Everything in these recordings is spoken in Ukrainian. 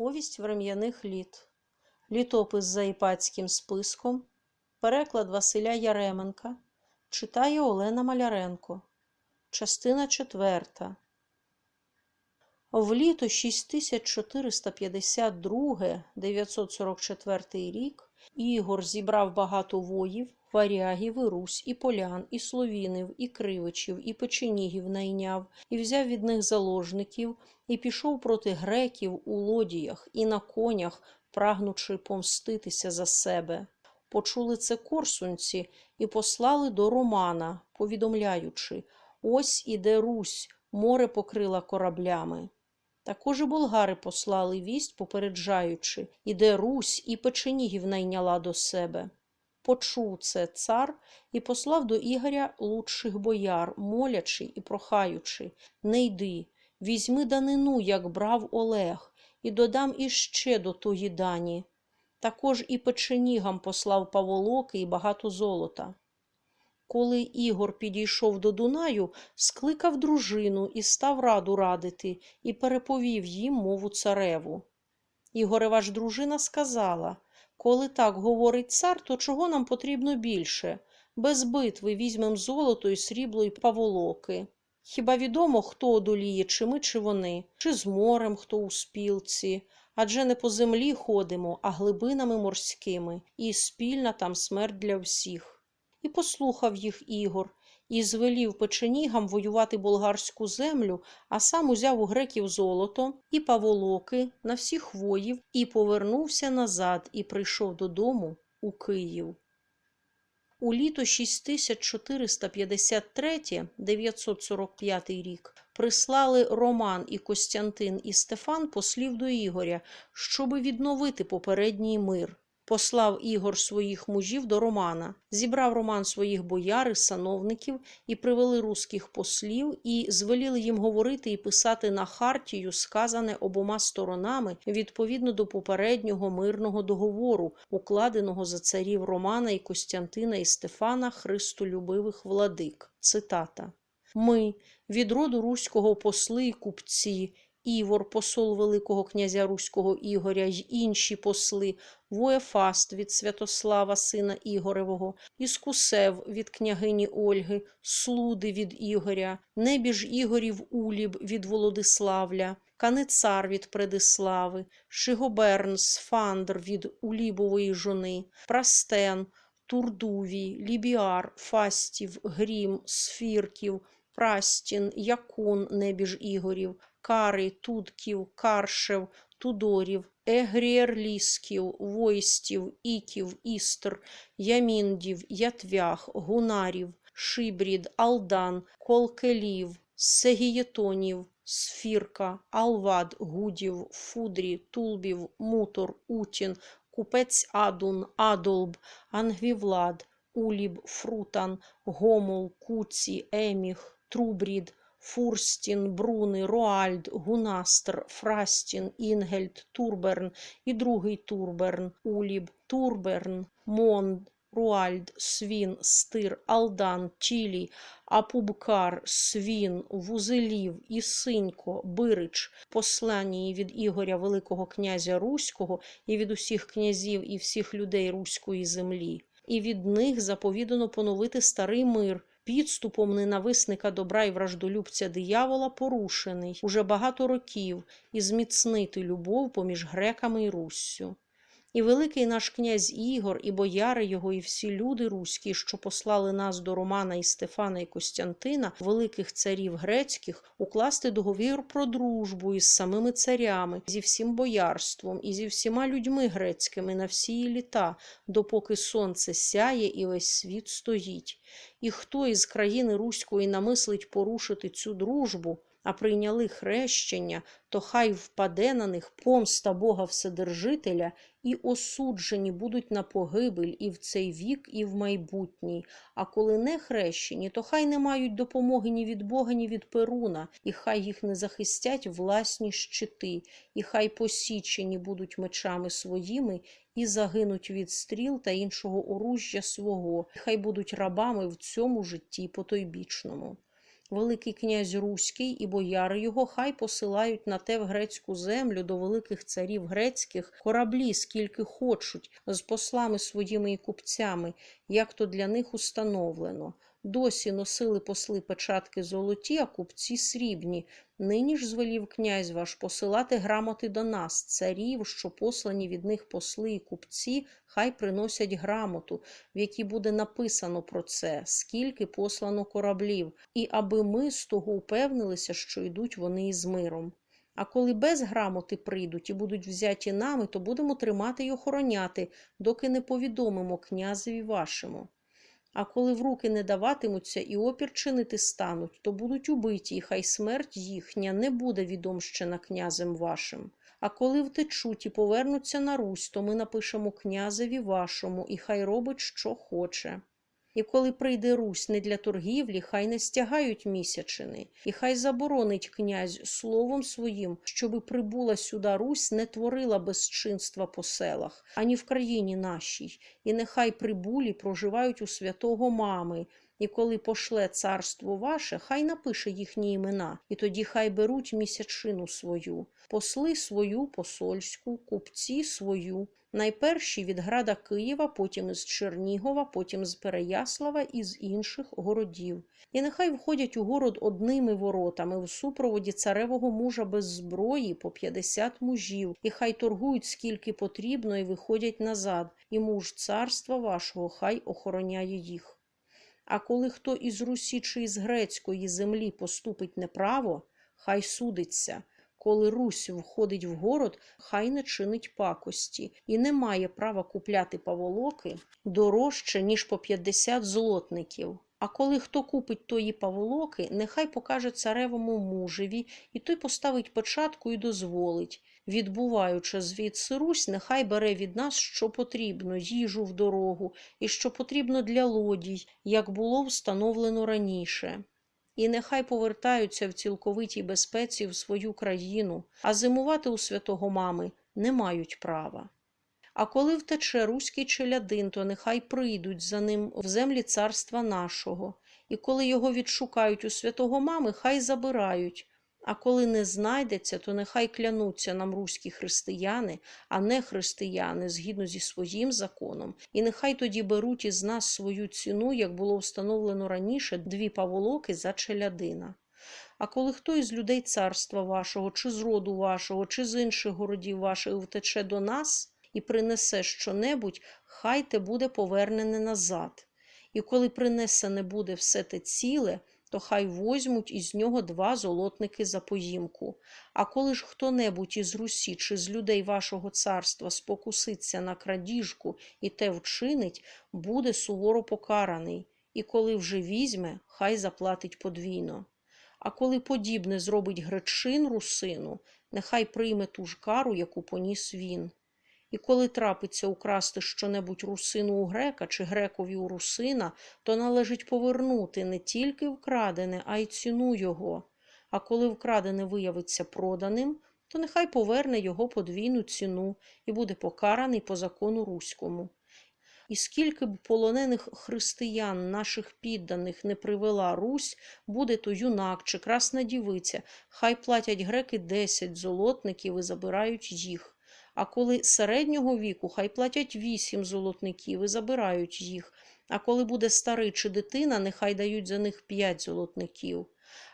Повість врем'яних літ. Літопис за іпатським списком. Переклад Василя Яременка. Читає Олена Маляренко. Частина четверта. В літо 6452-944 рік Ігор зібрав багато воїв, варягів, і русь, і полян, і словінів, і кривичів, і печенігів найняв, і взяв від них заложників, і пішов проти греків у лодіях і на конях, прагнучи помститися за себе. Почули це корсунці і послали до Романа, повідомляючи Ось іде Русь, море покрила кораблями. Також і болгари послали вість, попереджаючи Іде Русь і печенігів найняла до себе. Почув це цар і послав до Ігоря лучших бояр, молячи і прохаючи Не йди, візьми данину, як брав Олег, і додам іще до тої дані. Також і печенігам послав паволоки і багато золота. Коли Ігор підійшов до Дунаю, скликав дружину і став раду радити, і переповів їм мову цареву. Ігорева ж дружина сказала коли так говорить цар, то чого нам потрібно більше? Без битви візьмем золото і срібло і паволоки. Хіба відомо, хто одоліє, чи ми, чи вони, чи з морем хто у спілці? Адже не по землі ходимо, а глибинами морськими, і спільна там смерть для всіх. І послухав їх Ігор, і звелів печенігам воювати болгарську землю, а сам узяв у греків золото і паволоки на всіх воїв, і повернувся назад, і прийшов додому у Київ. У літо 6453-945 рік прислали Роман і Костянтин і Стефан послів до Ігоря, щоби відновити попередній мир. Послав Ігор своїх мужів до Романа, зібрав Роман своїх бояр і сановників і привели руських послів, і звеліли їм говорити і писати на хартію, сказане обома сторонами відповідно до попереднього мирного договору, укладеного за царів Романа і Костянтина і Стефана, христолюбивих владик. Цитата. Ми, від роду руського посли і купці, Івор, посол Великого князя Руського Ігоря й інші посли, Воєфаст від Святослава, сина Ігоревого, Іскусев від княгині Ольги, Слуди від Ігоря, Небіж Ігорів Уліб від Володиславля, Каницар від Предислави, Шигоберн Сфандр від Улібової жони, Прастен, Турдувій, Лібіар, Фастів, Грім, Сфірків, Прастін, Якун, Небіж Ігорів, Кари, Тутків, Каршев, Тудорів, Егріерлісків, Войстів, Іків, Істр, Яміндів, Ятвях, Гунарів, Шибрід, Алдан, Колкелів, Сегієтонів, Сфірка, Алвад, Гудів, Фудрі, Тулбів, Мутор, Утін, Купець Адун, Адолб, Ангвівлад, Уліб, Фрутан, Гомол, Куці, Еміх, Трубрід, Фурстін, Бруни, Роальд, Гунастр, Фрастін, Інгельд, Турберн і другий Турберн, Уліб, Турберн, Монд, Руальд, Свін, Стир, Алдан, Тілі, Апубкар, Свін, Вузелів, Ісинько, Бирич, послані від Ігоря Великого князя Руського і від усіх князів і всіх людей Руської землі. І від них заповідано поновити старий мир, підступом ненависника добра і враждолюбця диявола порушений уже багато років і зміцнити любов поміж греками і Руссю. І великий наш князь Ігор, і бояри його, і всі люди руські, що послали нас до Романа і Стефана і Костянтина, великих царів грецьких, укласти договір про дружбу із самими царями, зі всім боярством, і зі всіма людьми грецькими на всі літа, допоки сонце сяє і весь світ стоїть. І хто із країни Руської намислить порушити цю дружбу, а прийняли хрещення, то хай впаде на них помста Бога Вседержителя, і осуджені будуть на погибель і в цей вік, і в майбутній. А коли не хрещені, то хай не мають допомоги ні від Бога, ні від Перуна, і хай їх не захистять власні щити, і хай посічені будуть мечами своїми і загинуть від стріл та іншого оружжя свого, і хай будуть рабами в цьому житті потойбічному. Великий князь Руський і бояри його хай посилають на те в грецьку землю до великих царів грецьких кораблі, скільки хочуть, з послами своїми і купцями, як то для них установлено. Досі носили посли печатки золоті, а купці срібні. Нині ж звелів князь ваш посилати грамоти до нас, царів, що послані від них посли і купці, хай приносять грамоту, в якій буде написано про це, скільки послано кораблів, і аби ми з того упевнилися, що йдуть вони із миром. А коли без грамоти прийдуть і будуть взяті нами, то будемо тримати й охороняти, доки не повідомимо князеві вашому. А коли в руки не даватимуться і опір чинити стануть, то будуть убиті, і хай смерть їхня не буде відомщена князем вашим. А коли втечуть і повернуться на Русь, то ми напишемо князеві вашому, і хай робить, що хоче. І коли прийде Русь не для торгівлі, хай не стягають місячини, і хай заборонить князь словом своїм, щоби прибула сюди Русь, не творила безчинства по селах, ані в країні нашій, і нехай прибулі проживають у святого мами. І коли пошле царство ваше, хай напише їхні імена, і тоді хай беруть місячину свою, посли свою посольську, купці свою, найперші від града Києва, потім із Чернігова, потім з Переяслава і з інших городів. І нехай входять у город одними воротами в супроводі царевого мужа без зброї по 50 мужів, і хай торгують скільки потрібно, і виходять назад, і муж царства вашого хай охороняє їх. А коли хто із Русі чи із грецької землі поступить неправо, хай судиться. Коли Русь входить в город, хай не чинить пакості і не має права купляти паволоки дорожче, ніж по 50 злотників. А коли хто купить тої паволоки, нехай покаже царевому мужеві, і той поставить початку і дозволить. Відбуваючи звідси Русь, нехай бере від нас, що потрібно, їжу в дорогу, і що потрібно для лодій, як було встановлено раніше. І нехай повертаються в цілковитій безпеці в свою країну, а зимувати у святого мами не мають права. А коли втече руський челядин, то нехай прийдуть за ним в землі царства нашого, і коли його відшукають у святого мами, хай забирають. А коли не знайдеться, то нехай клянуться нам руські християни, а не християни згідно зі своїм законом, і нехай тоді беруть із нас свою ціну, як було встановлено раніше, дві паволоки за челядина. А коли хто із людей царства вашого, чи з роду вашого, чи з інших городів ваших втече до нас і принесе щонебудь, хай те буде повернене назад. І коли принесене буде все те ціле, то хай возьмуть із нього два золотники за поїмку. А коли ж хто-небудь із Русі чи з людей вашого царства спокуситься на крадіжку і те вчинить, буде суворо покараний, і коли вже візьме, хай заплатить подвійно. А коли подібне зробить гречин русину, нехай прийме ту ж кару, яку поніс він. І коли трапиться украсти щонебудь русину у грека чи грекові у русина, то належить повернути не тільки вкрадене, а й ціну його. А коли вкрадене виявиться проданим, то нехай поверне його подвійну ціну і буде покараний по закону руському. І скільки б полонених християн, наших підданих, не привела Русь, буде то юнак чи красна дівиця, хай платять греки десять золотників і забирають їх. А коли середнього віку, хай платять вісім золотників і забирають їх. А коли буде старий чи дитина, нехай дають за них п'ять золотників.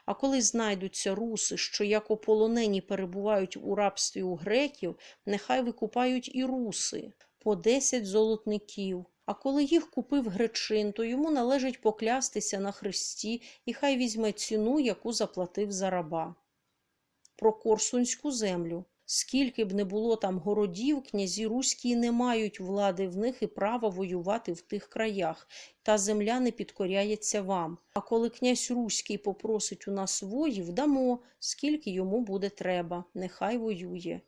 А коли знайдуться руси, що як ополонені перебувають у рабстві у греків, нехай викупають і руси по десять золотників. А коли їх купив гречин, то йому належить поклястися на хресті, і хай візьме ціну, яку заплатив за раба. Про Корсунську землю. Скільки б не було там городів, князі руські не мають влади в них і права воювати в тих краях, та земля не підкоряється вам. А коли князь Руський попросить у нас воїв, дамо, скільки йому буде треба, нехай воює.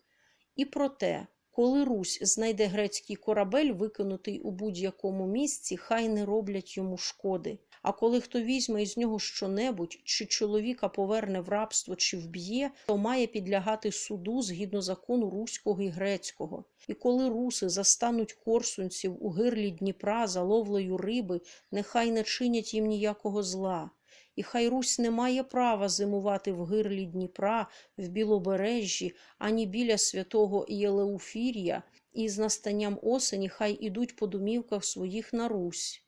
І проте, коли Русь знайде грецький корабель, викинутий у будь-якому місці, хай не роблять йому шкоди. А коли хто візьме із нього щонебудь, чи чоловіка поверне в рабство, чи вб'є, то має підлягати суду згідно закону руського і грецького. І коли руси застануть корсунців у гирлі Дніпра за ловлею риби, нехай не чинять їм ніякого зла. і хай Русь не має права зимувати в гирлі Дніпра, в Білобережжі, ані біля святого Єлеуфір'я, і з настанням осені хай ідуть по домівках своїх на Русь.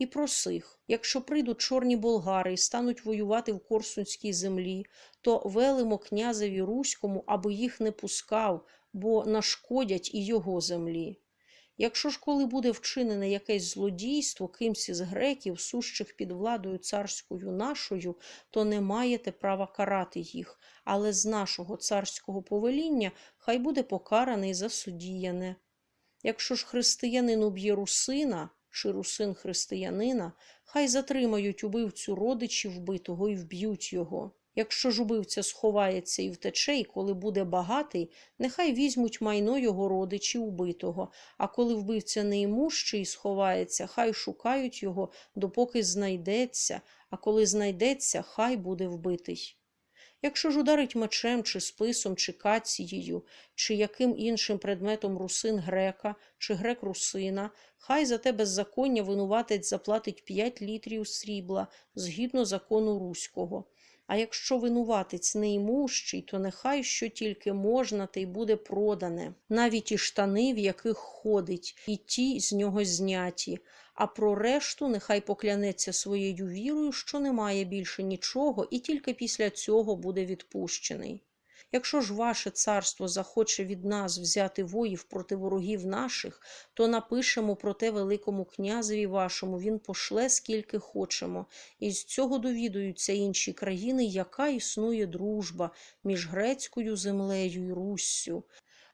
І просих, якщо прийдуть чорні болгари і стануть воювати в Корсунській землі, то велимо князеві Руському, аби їх не пускав, бо нашкодять і його землі. Якщо ж коли буде вчинене якесь злодійство кимсь із греків, сущих під владою царською нашою, то не маєте права карати їх, але з нашого царського повеління хай буде покараний за судіяне. Якщо ж християнин уб'є русина, чи русин християнина, хай затримають убивцю родичів вбитого і вб'ють його. Якщо ж убивця сховається і втече, і коли буде багатий, нехай візьмуть майно його родичів убитого, а коли вбивця неімущий і сховається, хай шукають його, допоки знайдеться, а коли знайдеться, хай буде вбитий. Якщо ж ударить мечем, чи списом, чи кацією, чи яким іншим предметом русин грека, чи грек русина, хай за те беззаконня винуватець заплатить 5 літрів срібла згідно закону руського. А якщо винуватець неімущий, то нехай що тільки можна, те й буде продане, навіть і штани, в яких ходить, і ті з нього зняті. А про решту нехай поклянеться своєю вірою, що немає більше нічого, і тільки після цього буде відпущений. Якщо ж ваше царство захоче від нас взяти воїв проти ворогів наших, то напишемо про те Великому князеві вашому, він пошле скільки хочемо, і з цього довідуються інші країни, яка існує дружба між грецькою землею і Руссю.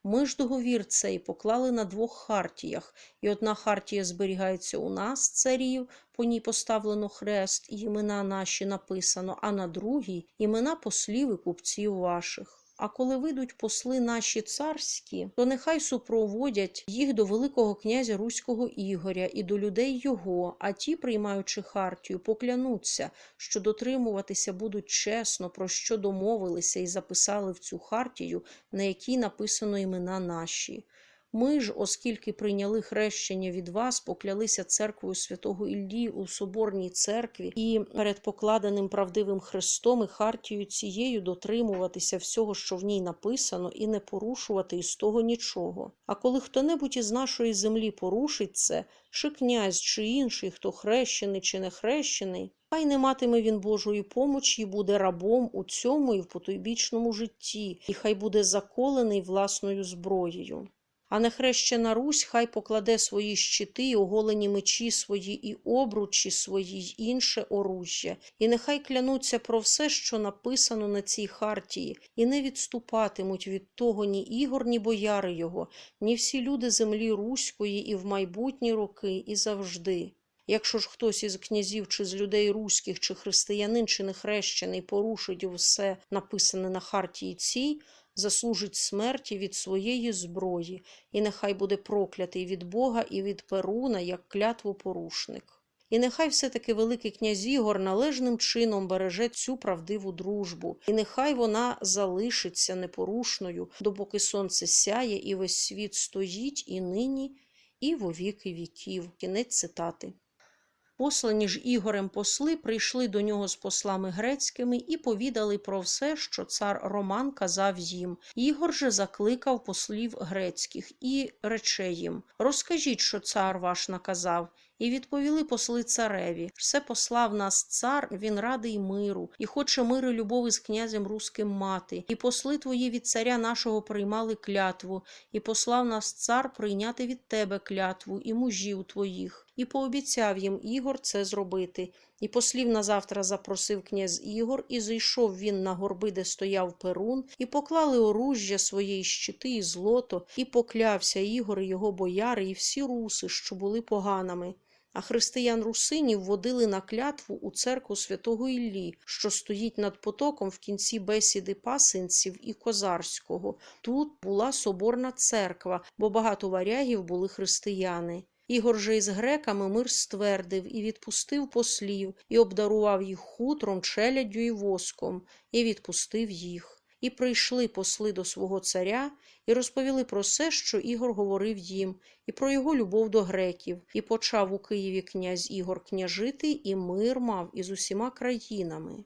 Ми ж договір цей поклали на двох хартіях, і одна хартія зберігається у нас, царів, по ній поставлено хрест, і імена наші написано, а на другій імена послів і купців ваших. А коли вийдуть посли наші царські, то нехай супроводять їх до Великого князя Руського Ігоря і до людей його, а ті, приймаючи хартію, поклянуться, що дотримуватися будуть чесно, про що домовилися і записали в цю хартію, на якій написано імена наші. Ми ж, оскільки прийняли хрещення від вас, поклялися церквою святого Іллі у соборній церкві і перед покладеним правдивим хрестом і хартією цією дотримуватися всього, що в ній написано, і не порушувати із того нічого. А коли хто-небудь із нашої землі порушить це, чи князь, чи інший, хто хрещений чи не хрещений, хай не матиме він Божої помочі і буде рабом у цьому і в потойбічному житті, і хай буде заколений власною зброєю. А нехрещена Русь хай покладе свої щити, і оголені мечі свої, і обручі свої, й інше оружжя, і нехай клянуться про все, що написано на цій хартії, і не відступатимуть від того ні ігор, ні бояри його, ні всі люди землі Руської і в майбутні роки, і завжди. Якщо ж хтось із князів чи з людей руських, чи християнин, чи нехрещений порушить все написане на хартії цій, заслужить смерті від своєї зброї, і нехай буде проклятий від Бога і від Перуна, як клятвопорушник. І нехай все-таки Великий князь Ігор належним чином береже цю правдиву дружбу, і нехай вона залишиться непорушною, допоки сонце сяє, і весь світ стоїть і нині, і во віки віків. Кінець цитати. Послані ж Ігорем посли прийшли до нього з послами грецькими і повідали про все, що цар Роман казав їм. Ігор же закликав послів грецьких і рече їм Розкажіть, що цар ваш наказав. І відповіли посли цареві все послав нас цар, він радий миру, і хоче миру любові з князем руським мати. І посли твої від царя нашого приймали клятву, і послав нас цар прийняти від тебе клятву і мужів твоїх. І пообіцяв їм Ігор це зробити. І послів на завтра запросив князь Ігор, і зайшов він на горби, де стояв Перун, і поклали оружжя своєї щити і злото, і поклявся Ігор, його бояри, і всі руси, що були поганими. А християн русинів водили на клятву у церкву святого Іллі, що стоїть над потоком в кінці бесіди пасинців і козарського. Тут була соборна церква, бо багато варягів були християни. Ігор же із греками мир ствердив і відпустив послів, і обдарував їх хутром, челяддю і воском, і відпустив їх. І прийшли посли до свого царя, і розповіли про все, що Ігор говорив їм, і про його любов до греків, і почав у Києві князь Ігор княжити, і мир мав із усіма країнами.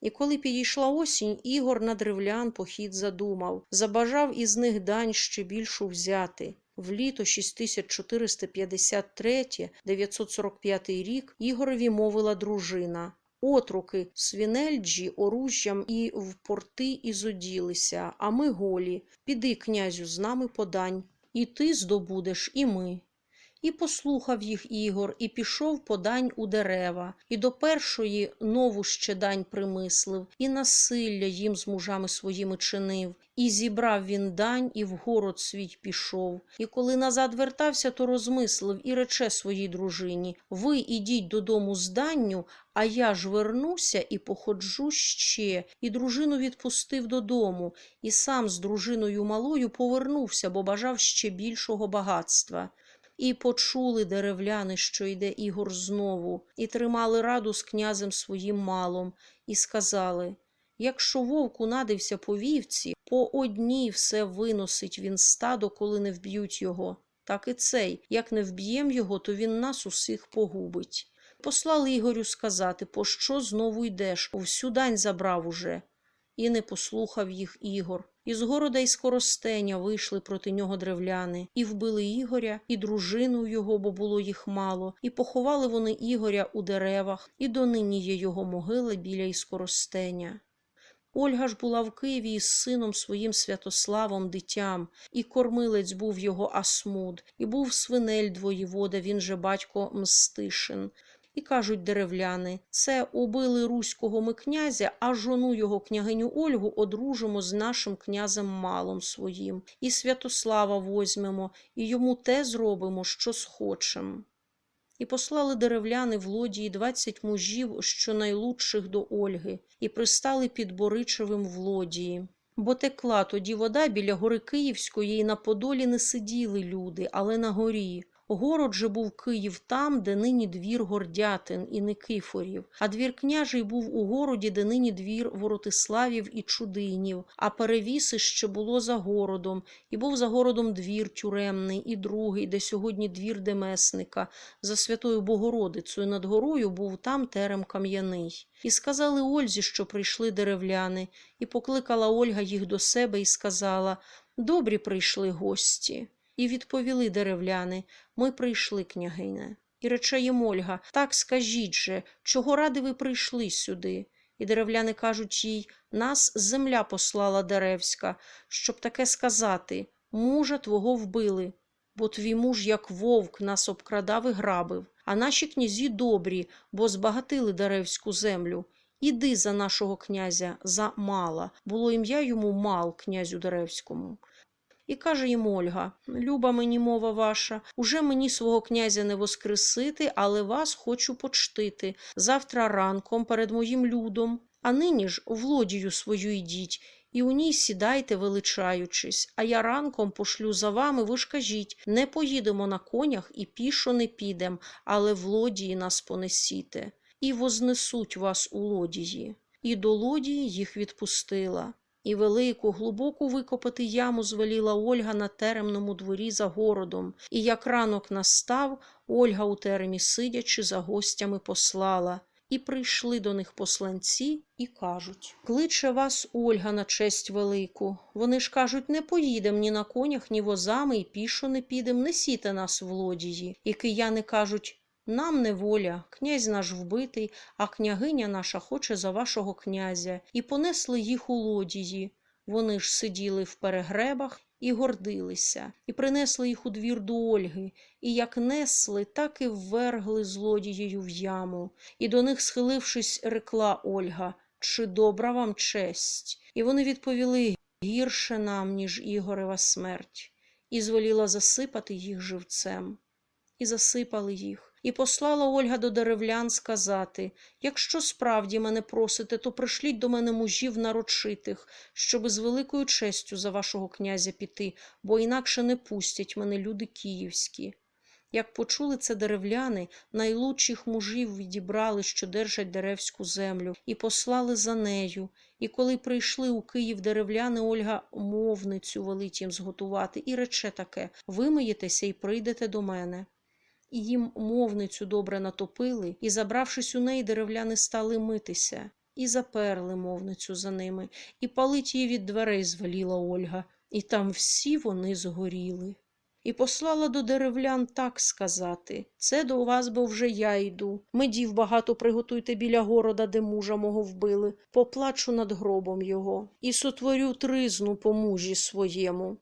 І коли підійшла осінь, Ігор на древлян похід задумав, забажав із них дань ще більшу взяти. В літо 6453-945 рік Ігорові мовила дружина. Отруки свінельджі оружжям і в порти ізоділися, а ми голі. Піди, князю, з нами подань. І ти здобудеш, і ми. І послухав їх Ігор, і пішов по дань у дерева, і до першої нову ще дань примислив, і насилля їм з мужами своїми чинив. І зібрав він дань, і в город свій пішов. І коли назад вертався, то розмислив і рече своїй дружині Ви ідіть додому з данню, а я ж вернуся і походжу ще. І дружину відпустив додому, і сам з дружиною малою повернувся, бо бажав ще більшого багатства. І почули деревляни, що йде Ігор знову, і тримали раду з князем своїм малом, і сказали Якщо вовк унадився по вівці, по одній все виносить він стадо, коли не вб'ють його. Так і цей, як не вб'єм його, то він нас усіх погубить. Послали Ігорю сказати, по що знову йдеш, всю дань забрав уже. І не послухав їх Ігор. Із города й скоростеня вийшли проти нього древляни, і вбили Ігоря, і дружину його, бо було їх мало, і поховали вони Ігоря у деревах, і донині є його могила біля Іскоростеня. Ольга ж була в Києві із сином своїм Святославом дитям, і кормилець був його Асмуд, і був свинель двоєвода, він же батько Мстишин. І кажуть деревляни, це убили руського ми князя, а жону його княгиню Ольгу одружимо з нашим князем малом своїм, і Святослава возьмемо, і йому те зробимо, що схочем. І послали деревляни в лодії двадцять мужів, що найлучших до Ольги, і пристали під Боричевим в лодії. Бо текла тоді вода біля гори Київської, і на Подолі не сиділи люди, але на горі. Город же був Київ там, де нині двір Гордятин і Никифорів, а двір княжий був у городі, де нині двір Воротиславів і Чудинів, а перевіси ще було за городом, і був за городом двір тюремний, і другий, де сьогодні двір Демесника, за святою Богородицею над горою був там терем кам'яний. І сказали Ользі, що прийшли деревляни, і покликала Ольга їх до себе і сказала Добрі прийшли гості. І відповіли деревляни ми прийшли, княгине. І рече їм Ольга так скажіть же, чого ради ви прийшли сюди? І деревляни кажуть їй нас земля послала деревська, щоб таке сказати мужа твого вбили, бо твій муж, як вовк, нас обкрадав і грабив, а наші князі добрі, бо збагатили деревську землю. Іди за нашого князя, за мала. Було ім'я йому мал, князю Деревському. І каже їм Ольга Люба мені мова ваша, уже мені свого князя не воскресити, але вас хочу почтити завтра ранком перед моїм людом. А нині ж в лодію свою йдіть, і у ній сідайте, величаючись, а я ранком пошлю за вами, ви ж кажіть не поїдемо на конях і пішо не підем, але в лодії нас понесіте, і вознесуть вас у лодії. І до лодії їх відпустила. І велику, глибоку викопати яму звеліла Ольга на теремному дворі за городом, і як ранок настав, Ольга у теремі сидячи, за гостями послала. І прийшли до них посланці і кажуть Кличе вас Ольга на честь велику. Вони ж кажуть не поїдем ні на конях, ні возами, і пішо не підем, несіте нас в лодії. І кияни кажуть нам неволя, князь наш вбитий, а княгиня наша хоче за вашого князя, і понесли їх у лодії. Вони ж сиділи в перегребах і гордилися, і принесли їх у двір до Ольги, і як несли, так і ввергли злодією в яму. І до них, схилившись, рекла Ольга Чи добра вам честь? І вони відповіли гірше нам, ніж Ігорева смерть, і зволіла засипати їх живцем. І засипали їх. І послала Ольга до деревлян сказати якщо справді мене просите, то пришліть до мене мужів нарочитих, щоби з великою честю за вашого князя піти, бо інакше не пустять мене люди київські. Як почули це деревляни, найлучших мужів відібрали, що держать деревську землю, і послали за нею, І коли прийшли у Київ деревляни, Ольга мовницю велить їм зготувати і рече таке вимиєтеся і прийдете до мене. І їм мовницю добре натопили, і, забравшись у неї, деревляни стали митися, і заперли мовницю за ними, і палить її від дверей звеліла Ольга, і там всі вони згоріли. І послала до деревлян так сказати це до вас, бо вже я йду. Медів багато приготуйте біля города, де мужа мого вбили, поплачу над гробом його, і сотворю тризну по мужі своєму.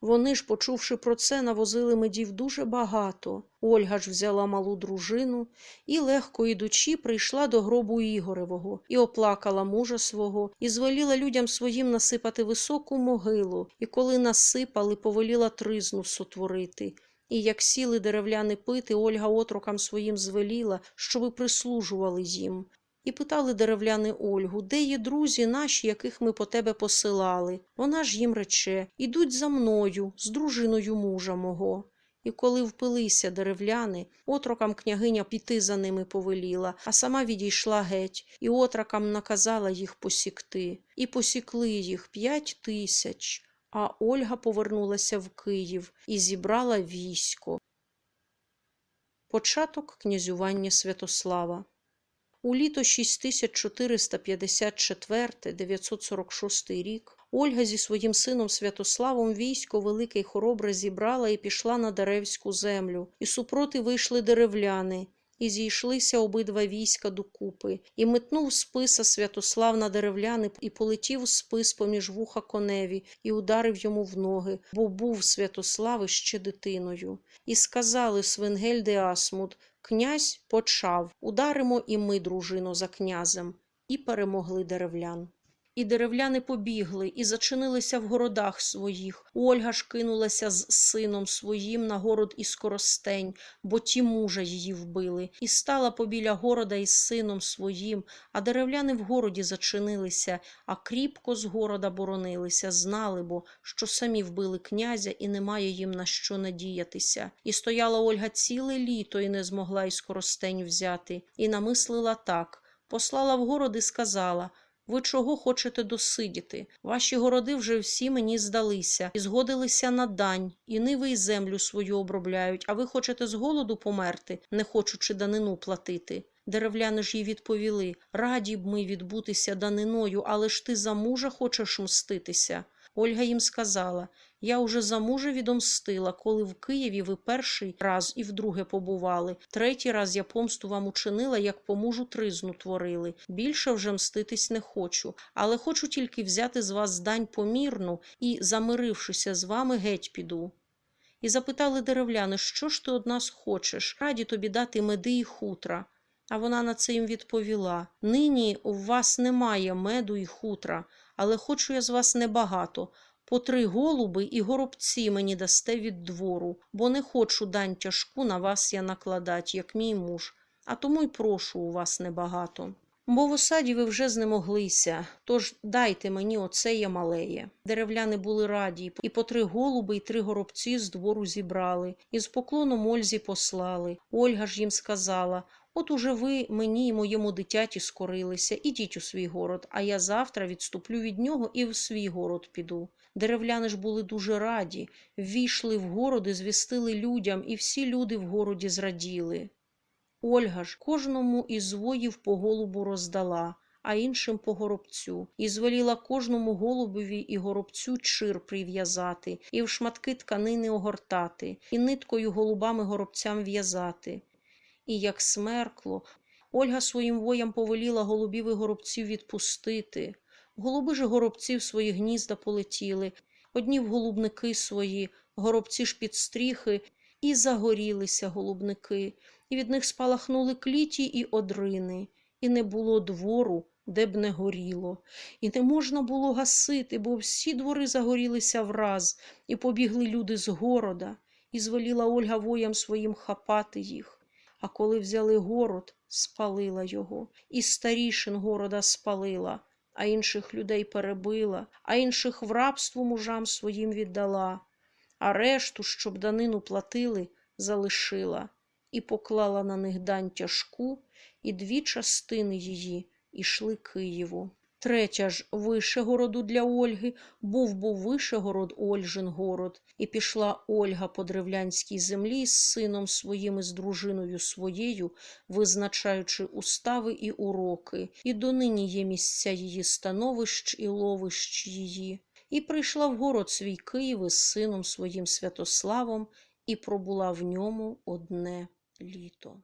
Вони ж, почувши про це, навозили медів дуже багато. Ольга ж взяла малу дружину і, легко ідучи, прийшла до гробу Ігоревого і оплакала мужа свого, і звеліла людям своїм насипати високу могилу, і коли насипали, повеліла тризну сотворити. І як сіли деревляни пити, Ольга отрокам своїм звеліла, щоби прислужували їм. І питали деревляни Ольгу, де є друзі наші, яких ми по тебе посилали. Вона ж їм рече ідуть за мною, з дружиною мужа мого. І коли впилися деревляни, отрокам княгиня піти за ними повеліла, а сама відійшла геть, і отрокам наказала їх посікти. І посікли їх п'ять тисяч. А Ольга повернулася в Київ і зібрала військо. Початок князювання Святослава у літо 6454-946 рік Ольга зі своїм сином Святославом військо велике й хоробре зібрала і пішла на Деревську землю, і супроти вийшли деревляни, і зійшлися обидва війська докупи, і метнув списа Святослав на деревляни, і полетів спис поміж вуха коневі, і ударив йому в ноги, бо був Святослав іще дитиною. І сказали Свенгель де Асмуд, Князь почав ударимо і ми, дружино, за князем, і перемогли деревлян. І деревляни побігли і зачинилися в городах своїх. Ольга ж кинулася з сином своїм на город із Коростень, бо ті мужа її вбили, і стала побіля города із сином своїм, а деревляни в городі зачинилися, а кріпко з города боронилися, знали бо, що самі вбили князя, і немає їм на що надіятися. І стояла Ольга ціле літо і не змогла із взяти, і намислила так послала в город і сказала ви чого хочете досидіти? Ваші городи вже всі мені здалися, і згодилися на дань, і ниви й землю свою обробляють, а ви хочете з голоду померти, не хочучи данину платити. Деревляни ж їй відповіли раді б ми відбутися даниною, але ж ти за мужа хочеш мститися. Ольга їм сказала я уже за мужа відомстила, коли в Києві ви перший раз і вдруге побували. Третій раз я помсту вам учинила, як по мужу тризну творили. Більше вже мститись не хочу, але хочу тільки взяти з вас дань помірну і, замирившися з вами, геть піду. І запитали деревляни, що ж ти од нас хочеш? Раді тобі дати меди і хутра. А вона на це їм відповіла Нині у вас немає меду і хутра, але хочу я з вас небагато. По три голуби і горобці мені дасте від двору, бо не хочу дань тяжку на вас я накладать, як мій муж, а тому й прошу у вас небагато. Бо в осаді ви вже знемоглися, тож дайте мені оце я малеє. Деревляни були раді, і по три голуби й три горобці з двору зібрали, і з поклоном Ользі послали. Ольга ж їм сказала От уже ви мені і моєму дитяті скорилися, ідіть у свій город, а я завтра відступлю від нього і в свій город піду. Деревляни ж були дуже раді, ввійшли в город і звістили людям, і всі люди в городі зраділи. Ольга ж кожному із воїв по голубу роздала, а іншим по горобцю, і звеліла кожному голубові і горобцю чир прив'язати, і в шматки тканини огортати, і ниткою голубами горобцям в'язати. І як смеркло, Ольга своїм воям повеліла голубів і горобців відпустити. Голуби ж горобці в свої гнізда полетіли, одні в голубники свої, горобці ж під стріхи, і загорілися голубники, і від них спалахнули кліті і одрини, і не було двору, де б не горіло, і не можна було гасити, бо всі двори загорілися враз, і побігли люди з города, і звеліла Ольга воям своїм хапати їх. А коли взяли город, спалила його, і старішин города спалила, а інших людей перебила, а інших в рабство мужам своїм віддала, а решту, щоб данину платили, залишила і поклала на них дань тяжку, і дві частини її ішли Києву. Третя ж Вишегороду для Ольги, був був Вишегород Ольжин город, і пішла Ольга по древлянській землі з сином своїм і з дружиною своєю, визначаючи устави і уроки, і донині є місця її становищ і ловищ її. І прийшла в город свій Київ із сином своїм Святославом, і пробула в ньому одне літо.